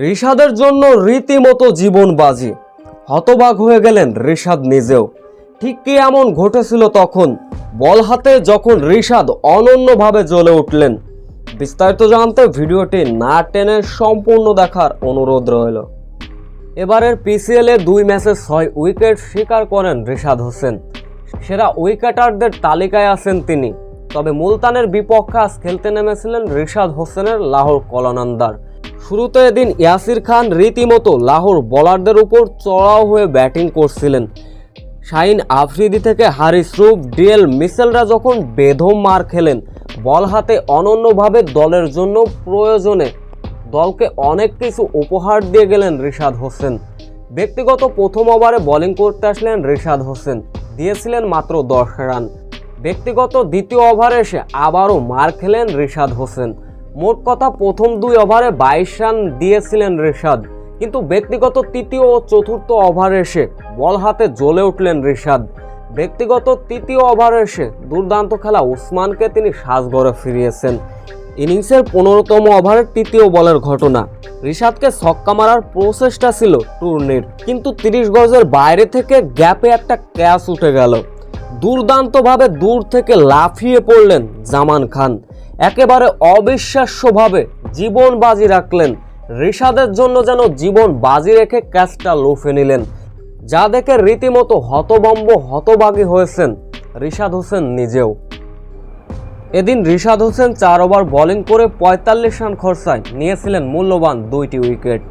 রিশাদের জন্য রীতিমতো জীবন বাজি। হতবাক হয়ে গেলেন রিশাদ নিজেও। ঠিক কি এমন ঘটেছিল তখন? বল হাতে যখন রিশাদ অনন্যভাবে জ্বলে উঠলেন। বিস্তারিত জানতে ভিডিওটি না টেনে সম্পূর্ণ দেখার অনুরোধ রইল। এবারের পিসিএল দুই ম্যাচে ছয় উইকেট শিকার করেন রিশাদ হোসেন। সেরা উইকেটারদের তালিকায় আছেন তিনি। তবে মুলতানের বিপক্ষে আজ খেলতে নেমেছিলেন রিশাদ হোসেনের লাহোর কলানন্দার। শুরুতে এদিন ইয়াসির খান রীতিমতো লাহোর বোলারদের উপর চড়াও হয়ে ব্যাটিং করছিলেন। শাহিন আফ্রিদি থেকে হারিস রুফ ডিএল মিসেলরা যখন বেধম মার খেলেন, বল হাতে অনন্যভাবে দলের জন্য প্রয়োজনে দলকে অনেক কিছু উপহার দিয়ে গেলেন রিশাদ হোসেন। ব্যক্তিগত প্রথম ওভারে বোলিং করতে আসলেন রিশাদ হোসেন, দিয়েছিলেন মাত্র দশ রান। ব্যক্তিগত দ্বিতীয় ওভারে এসে আবারও মার খেলেন রিশাদ হোসেন। মোট কথা প্রথম দুই ওভারে বাইশ রান দিয়েছিলেন রিশাদ। কিন্তু ব্যক্তিগত তৃতীয় ও চতুর্থ ওভারে এসে বল হাতে জ্বলে উঠলেন রিশাদ। ব্যক্তিগত তৃতীয় ওভারে এসে দুর্দান্ত খেলা উসমানকে তিনি সাজঘরে ফিরিয়েছেন। ইনিংসের পনেরোতম ওভারের তৃতীয় বলের ঘটনা। রিশাদকে ছক্কা মারার প্রচেষ্টা ছিল টুর্নির, কিন্তু তিরিশ গজের বাইরে থেকে গ্যাপে একটা ক্যাচ উঠে গেল। দুর্দান্তভাবে দূর থেকে লাফিয়ে পড়লেন জামান খান। একেবারে অবিশ্বাস্যভাবে জীবন বাজি রাখলেন। রিশাদের জন্য যেন জীবন বাজি রেখে ক্যাচটা লুফে নিলেন। যা দেখে রীতিমতো হতবম্ব হতবাগী হয়েছেন রিশাদ হোসেন নিজেও। এদিন রিশাদ হোসেন চার ওভার বোলিং করে পঁয়তাল্লিশ রান খরচায় নিয়েছিলেন মূল্যবান দুইটি উইকেট।